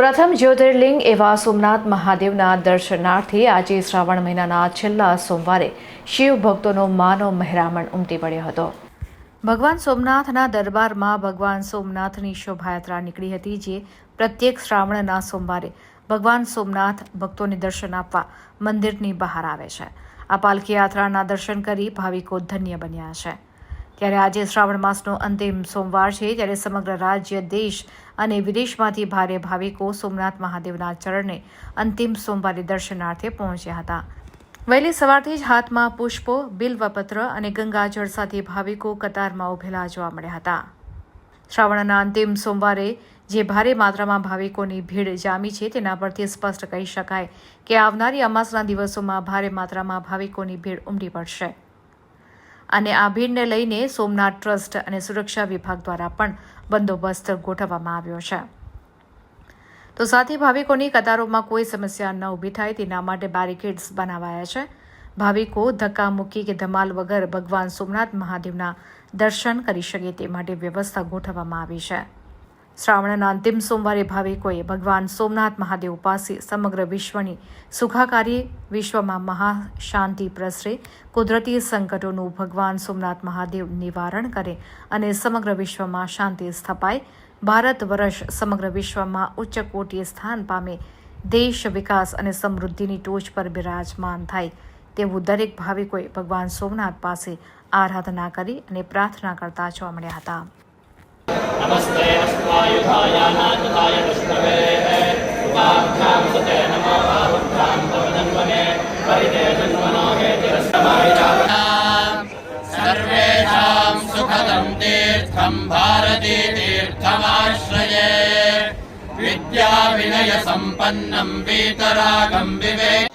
પ્રથમ જ્યોતિર્લિંગ એવા સોમનાથ મહાદેવના દર્શનાર્થે આજે શ્રાવણ મહિનાના છેલ્લા સોમવારે શિવ ભક્તોનો માનો મહેરામણ ઉમટી પડ્યો હતો. ભગવાન સોમનાથના દરબારમાં ભગવાન સોમનાથની શોભાયાત્રા નીકળી હતી, જે પ્રત્યેક શ્રાવણના સોમવારે ભગવાન સોમનાથ ભક્તોને દર્શન આપવા મંદિરની બહાર આવે છે. આ પાલખી યાત્રાના દર્શન કરી ભાવિકો ધન્ય બન્યા છે. ત્યારે આજે શ્રાવણ માસનો અંતિમ સોમવાર છે ત્યારે સમગ્ર રાજ્ય, દેશ અને વિદેશમાંથી ભારે ભાવિકો સોમનાથ મહાદેવના ચરણને અંતિમ સોમવારે દર્શનાર્થે પહોંચ્યા હતા. વહેલી સવારથી જ હાથમાં પુષ્પો, બિલ્વપત્ર અને ગંગાજળ સાથે ભાવિકો કતારમાં ઉભેલા જોવા મળ્યા હતા. શ્રાવણના અંતિમ સોમવારે જે ભારે માત્રામાં ભાવિકોની ભીડ જામી છે તેના પરથી સ્પષ્ટ કહી શકાય કે આવનારી અમાસના દિવસોમાં ભારે માત્રામાં ભાવિકોની ભીડ ઉમટી પડશે. અને આ ભીડને લઈને સોમનાથ ટ્રસ્ટ અને સુરક્ષા વિભાગ દ્વારા પણ બંદોબસ્ત ગોઠવવામાં આવ્યો છે. તો સાથે, ભાવિકોની કતારોમાં કોઈ સમસ્યા ન ઊભી થાય, તેના માટે બેરિકેડ્સ બનાવાયા છે. ભાવિકો ધક્કા મૂકી કે ધમાલ વગર ભગવાન સોમનાથ મહાદેવના દર્શન કરી શકે તે માટે વ્યવસ્થા ગોઠવવામાં આવી છે. શ્રાવણના અંતિમ સોમવારે ભાવિકોએ ભગવાન સોમનાથ મહાદેવ પાસે સમગ્ર વિશ્વની સુખાકારી, વિશ્વમાં મહાશાંતિ પ્રસરે કુદરતી સંકટોનું ભગવાન સોમનાથ મહાદેવ નિવારણ કરે અને સમગ્ર વિશ્વમાં શાંતિ સ્થપાય. ભારત વર્ષ સમગ્ર વિશ્વમાં ઉચ્ચ કોટીએ સ્થાન પામે. દેશ વિકાસ અને સમૃદ્ધિની ટોચ પર બિરાજમાન થાય તેવું દરેક ભાવિકોએ ભગવાન સોમનાથ પાસે આરાધના કરી અને પ્રાર્થના કરતા જોવા મળ્યા હતા. नमस्ते अश्वायुधाय नाथाय विष्णवे उपाभ्यां सुते नमो बाहुभ्यां तव जन्मने परिते जन्मनो सर्वेषां सुखदं तीर्थं भारती तीर्थमाश्रये विद्याविनयसम्पन्नं वीतरागं विवेक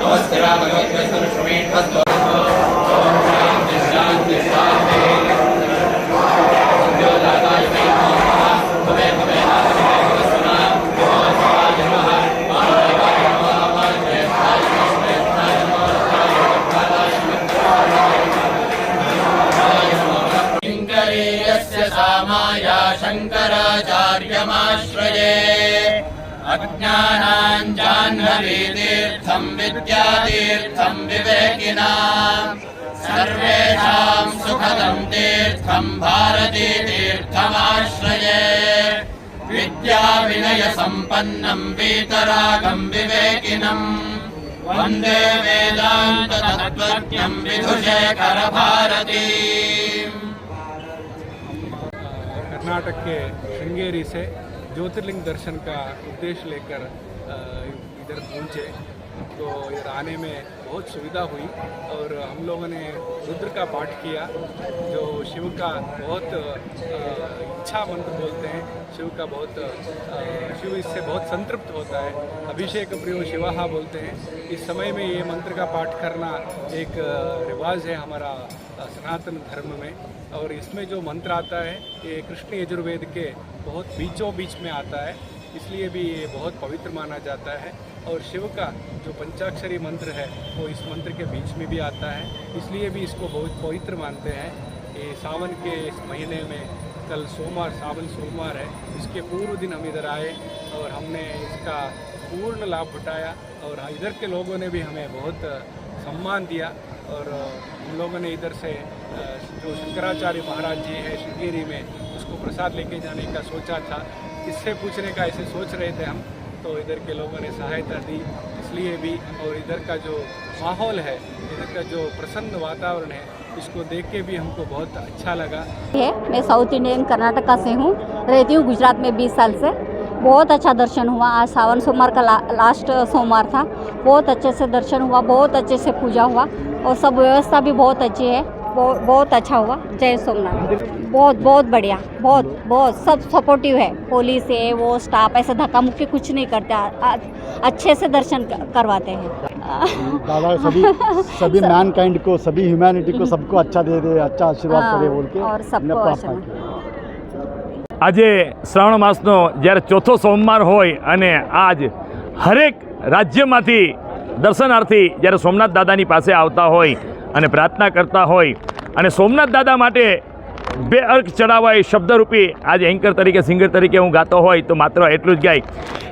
नमस्ते रामगवत्वस्तुष्मेण्वस्तु अज्ञानाञ्जाह्नवीतीर्थम् विद्यातीर्थम् विवेकिना सर्वेषाम् सुखदम् तीर्थम् भारतीतीर्थमाश्रये विद्याविनयसम्पन्नम् वीतरागम् विवेकिनम् वन्दे वेदान्ततत्त्वज्ञम् विधुशेखरभारतीम् कर्नाटक के श्रृंगेरी से ज्योतिर्लिंग दर्शन का उद्देश्य लेकर अ, इधर पहुँचे तो आने में बहुत सुविधा हुई और हम लोगों ने रुद्र का पाठ किया, जो शिव का बहुत इच्छा मंत्र बोलते हैं। शिव का बहुत शिव इससे बहुत संतृप्त होता है। अभिषेक प्रियो शिवाहा बोलते हैं। इस समय में ये मंत्र का पाठ करना एक रिवाज है हमारा सनातन धर्म में। और इसमें जो मंत्र आता है, ये कृष्ण यजुर्वेद के बहुत बीचों बीच में आता है। इसलिए भी ये बहुत पवित्र माना जाता है। और शिव का जो पंचाक्षरी मंत्र है, वो इस मंत्र के बीच में भी आता है। इसलिए भी इसको बहुत पवित्र मानते हैं। ये सावन के इस महीने में कल सोमवार, सावन सोमवार है। इसके पूर्व दिन हम इधर आए और हमने इसका पूर्ण लाभ उठाया और इधर के लोगों ने भी हमें बहुत सम्मान दिया। और हम लोगों ने इधर से जो शंकराचार्य महाराज जी है, श्रृंगेरी में, उसको प्रसाद लेके जाने का सोचा था। इससे पूछने का ऐसे सोच रहे थे हम तो इधर के लोगों ने सहायता दी। इसलिए भी और इधर का जो माहौल है इधर का जो प्रसन्न वातावरण है इसको देख के भी हमको बहुत अच्छा लगा। है मैं साउथ इंडियन कर्नाटका से हूँ रहती हूँ गुजरात में 20 साल से। बहुत अच्छा दर्शन हुआ आज सावन सोमवार का ला, लास्ट सोमवार था। बहुत अच्छे से दर्शन हुआ बहुत अच्छे से पूजा हुआ और सब व्यवस्था भी बहुत अच्छी है। बहुत बहुत अच्छा हुआ जय सोमनाथ बहुत बहुत बढ़िया बहुत बहुत सब सपोर्टिव है पुलिस है वो स्टाफ ऐसे धक्का मुक्की कुछ नहीं करते आ, आ, अच्छे से दर्शन क- करवाते हैं दादा सभी सभी मैन काइंड को सभी ह्यूमैनिटी को सबको अच्छा दे दे अच्छा आशीर्वाद हाँ, करे बोल के और सबको हमने प्रार्थना आशीर्वाद। की આજે શ્રાવણ માસનો જ્યારે ચોથો સોમવાર હોય અને આજ હરેક રાજ્યમાંથી દર્શનાર્થી જ્યારે સોમનાથ દાદાની પાસે આવતા હોય અને પ્રાર્થના કરતા હોય. અને સોમનાથ દાદા માટે બે અર્ક ચડાવવા એ શબ્દરૂપી આજે એન્કર તરીકે સિંગર તરીકે હું ગાતો હોય તો માત્ર એટલું જ ગાય.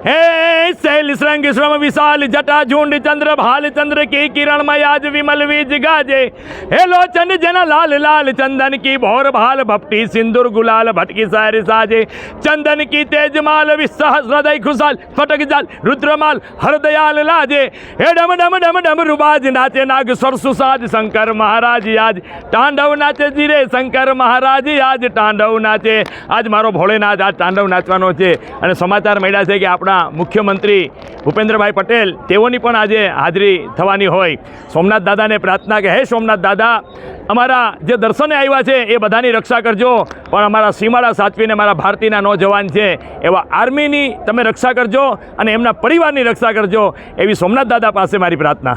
હે શૈલ શ્રંગ શ્રમ વિશાલ જટા ઝુંડ ચંદ્ર ભાલ ચંદ્ર કી કિરણ આજ વિમલ વીજ ગાજે. હે લોચન જેના લાલ લાલ, ચંદન કી ભોર ભાલ ભપટી સિંદુર ગુલાલ, ભટકી સારી સાજે. ચંદન કી તેજમાલ વિસહસ હૃદય ખુશાલ, ફટક જાલ, રુદ્રમાલ, હરદયાલ લાજે. હે ડમ ડમ ડમ ડમ રૂબાજ નાચે નાગ, સરસુ સાજ, શંકર મહારાજ યાજ. તાંડવ નાચે જીરે, શંકર મહારાજ આજ તાંડવ નાચે. આજ મારો ભોળેનાથ આજ તાંડવ નાચવાનો છે. અને સમાચાર મળ્યા છે કે આપણા મુખ્યમંત્રી ભૂપેન્દ્રભાઈ પટેલ, તેઓની પણ આજે હાજરી થવાની હોય. સોમનાથ દાદાને પ્રાર્થના કે, હે સોમનાથ દાદા, અમારા જે દર્શને આવ્યા છે, એ બધાની રક્ષા કરજો. પણ અમારા સીમાડા સાચવીને મારા ભારતીયના નોજવાન છે. એવા આર્મીની તમે રક્ષા કરજો અને એમના પરિવારની રક્ષા કરજો. એવી સોમનાથ દાદા પાસે મારી પ્રાર્થના.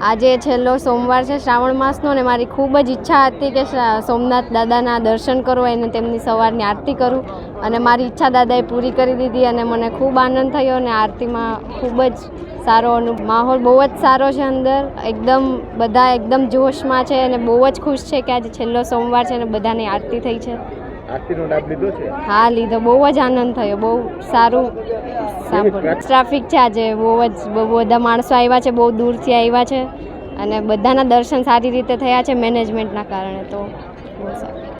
આજે છેલ્લો સોમવાર છે, શ્રાવણ માસનો ને મારી ખૂબ જ ઈચ્છા હતી કે સોમનાથ દાદાના દર્શન કરું અને તેમની સવારની આરતી કરું અને મારી ઈચ્છા દાદાએ પૂરી કરી દીધી અને મને ખૂબ આનંદ થયો અને આરતીમાં ખૂબ જ સારો અનુભવ માહોલ બહુ જ સારો છે અંદર. એકદમ બધા એકદમ જોશમાં છે અને બહુ જ ખુશ છે કે આજે છેલ્લો સોમવાર છે અને બધાની આરતી થઈ છે. આરતીનો લાભ લીધો છે? હા લીધો. બહુ જ આનંદ થયો. બહુ સારું ટ્રાફિક છે આજે. બહુ જ બહુ બધા માણસો આવ્યા છે બહુ દૂરથી આવ્યા છે. અને બધાના દર્શન સારી રીતે થયા છે મેનેજમેન્ટના કારણે તો બહુ સારું.